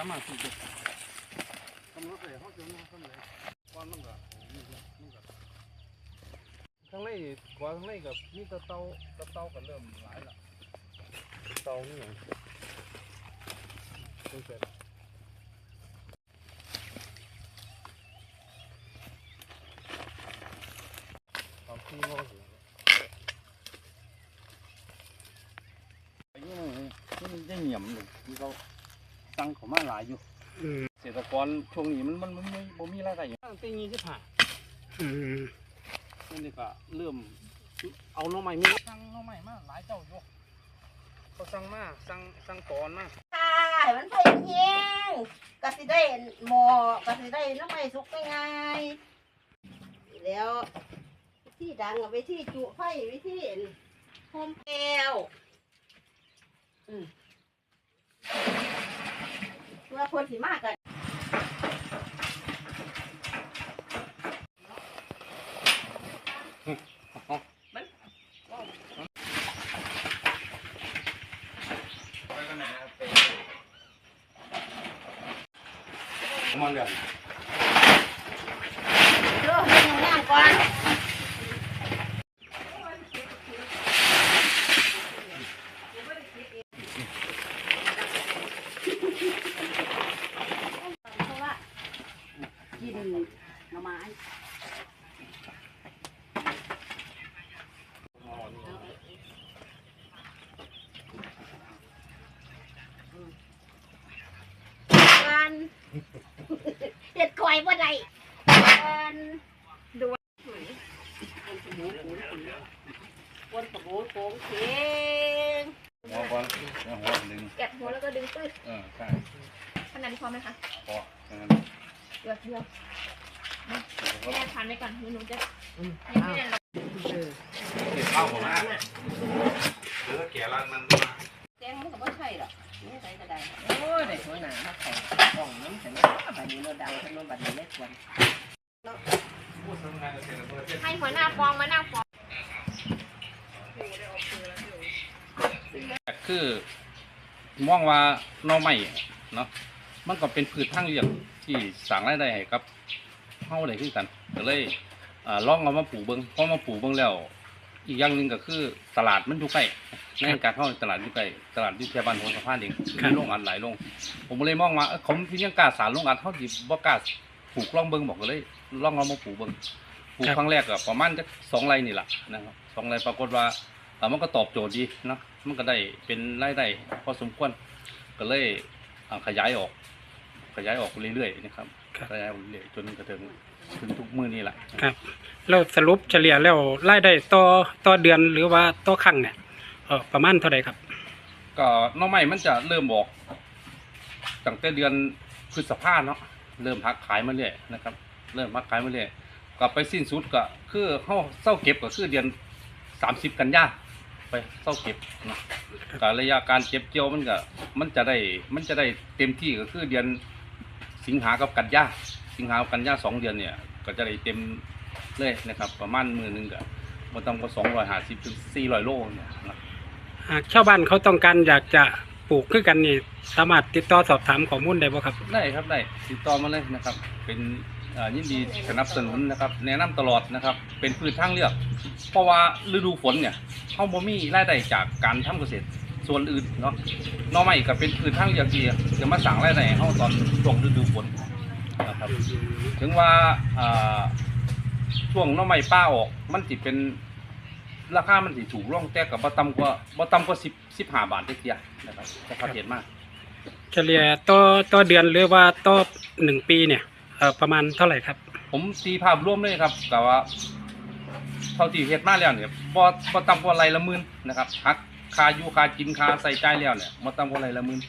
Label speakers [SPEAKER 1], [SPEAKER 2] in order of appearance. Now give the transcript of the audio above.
[SPEAKER 1] ามารถที่จะกำหนดเลยเขาจะมาทำเลยก่อนมันก็นี่แหละมันก็ข้างใน สร็จเอาขี้งอสิอายุมันมันได้เหนียมเลยที่เขาตั้งเขามาหลายอยู่
[SPEAKER 2] อืม
[SPEAKER 1] เกษตรกรช่วงนี้มันมันมันไม่บ่มีรายได้หยังตั้งแต่ยี่สิบห้า
[SPEAKER 2] อืม
[SPEAKER 1] นี่ก็เริ่มเอาหน้องใหม่มีสั่งหน้องใหม่มาหลายเจ้าอยู่เขาสั่งมาสั่งสั่งตอนมา
[SPEAKER 3] ค่ะมันไฟเฮียงก็สิได้หมอก็สิได้น้ำไม่สุกง่ายๆแล้ววิธีดังกับวิธีจุไฟวิธีโฮมแก้วอืมเพื่อ คนสิมากกัน
[SPEAKER 1] มาเรื่อง
[SPEAKER 3] เด้อให้หนูนั่งก่อนเพราะว่า กินหน่อไม้วันเด็ดข่อยบ่ได้วันดูคนสมูนคนโค้งเข่ง
[SPEAKER 1] หัวก่อนหัวดึง
[SPEAKER 4] แกะหัวแล้วก็ดึงปื้ด
[SPEAKER 1] เออใช่
[SPEAKER 4] ขนาดนี้พอไหมคะ
[SPEAKER 1] พอแค่นั้
[SPEAKER 4] เดือดเดือด
[SPEAKER 1] ก็
[SPEAKER 4] แม่ทานไว้ก่อนหนูหนูจะ
[SPEAKER 2] อืม
[SPEAKER 4] ยังไม่ได้ลอง
[SPEAKER 1] เก็บข้าวผมนะเออแก่ร้านมัน
[SPEAKER 3] แจ้งมันก็บ่ใช่หรอกไม่ใช่ก็ได้
[SPEAKER 5] โอ้ยได้หัวหน้ามาของกล่องน้ำฉันบัดนี้เราดังฉันมาบัดนี้เล็กวัน
[SPEAKER 1] พูดทำงานเกษตรกร
[SPEAKER 4] ให้หัวหน้าฟองมานั่งฟอง
[SPEAKER 1] คือมองว่าหน้องใหม่เนาะ มันก็เป็นพืชทางเลือกที่สร้างรายได้ให้กับเฮาได้คือกันก็เลยอ่าลองเอามาปลูกเบิ่งพอมาปลูกเบิ่งแล้ว อีกอย่างหนึ่งก็คือตลาดมันอยู่ใกล้ในการเข้าตลาดอยู่ใกล้ตลาดอยู่แค่บ้านของสะพานเองมีโรงอัดหลายโรงผมเลยมองว่าเอ้อเขาพี่ยังกล้าสารโรงอัดเขาดิบ่กล้าปลูกลองเบิ่งบอกก็เลยลองเอามาปลูกเบิ่งปลูกครั้งแรกก็ประมาณจักสองไร่นี่แหละนะครับสองไร่ปรากฏว่าเอ่อมันก็ตอบโจทย์ดีเนาะมันก็ได้เป็นรายได้พอสมควรก็เลยอ่า ขยายออก ขยายออกเรื่อยๆนะครับ ขยายออกเรื่อยๆจนกระทั่งถึงทุกมื้อนี้แหละ
[SPEAKER 2] ครับแล้วสรุปเฉลี่ยแล้วรายได้ต่อต่อเดือนหรือว่าต่อครั้งเนี่ยเออประมาณเท่าไหร่ครับ
[SPEAKER 1] ก็หน้องใหม่มันจะเริ่มออกตั้งแต่เดือนพฤษภาเนาะเริ่มพักขายมาเรื่อยนะครับ เริ่มพักขายมาเรื่อยก็ไปสิ้นสุดก็คือเขาเศร้าเก็บก็คือเดือนสามสิบกันยา ไปเศร้าเก็บนะก็ระยะการเก็บเกี่ยวมันก็มันจะได้มันจะได้เต็มที่ก็คือเดือนสิงหากับกันยาสิงหากับกันยาสองเดือนเนี่ย ก็จะได้เต็มเลยนะครับ ประมาณมือหนึงก็มันต้องก็สองร้อยห้าสิบถึงสี่ร้อยโลเนี่ยนะ
[SPEAKER 2] หากชาวบ้านเขาต้องการอยากจะปลูกคือกันนี่สามารถติดต่อสอบถามข้อมูลได้บ่ครับ
[SPEAKER 1] ได้ครับได้ติดต่อมาเลยนะครับ เป็นเอ่อ ยินดีสนับสนุนนะครับแนะนำตลอดนะครับ เป็นพืชทางเลือก เพราะว่าฤดูฝนเนี่ยเขาบ่มีรายได้จากการทำเกษตรส่วนอื่นเนาะน่อไม้ก็เป็นพืชทางเลือกที่จะมาสั่งรายได้ให้เขาตอนช่วงฤดูฝนนะครับถึงว่าช่วงน่อไม้ป้าออกมันสิเป็นราคามันสิถูกลงแต่กับบ่ต่ำกว่าบ่ต่ำกว่า10 15บาทเทียนะครับแต่พาเห็นมาก
[SPEAKER 2] เฉลี่ยต่อต่อเดือนหรือว่าต่อหนึ่งปีเนี่ย เออประมาณเท่าไหร่ครับ
[SPEAKER 1] ผมตีภาพร่วมเลยครับแต่ว่าเท่าที่เฮ็ดมาแล้วเนี่ยบ่บ่ต่ำกว่าไรละหมื่นนะครับหักค่าอยู่ค่ากินค่าใส่ใจายแล้วเนี่ยบ่ต่ำกว่าไรละหมื่น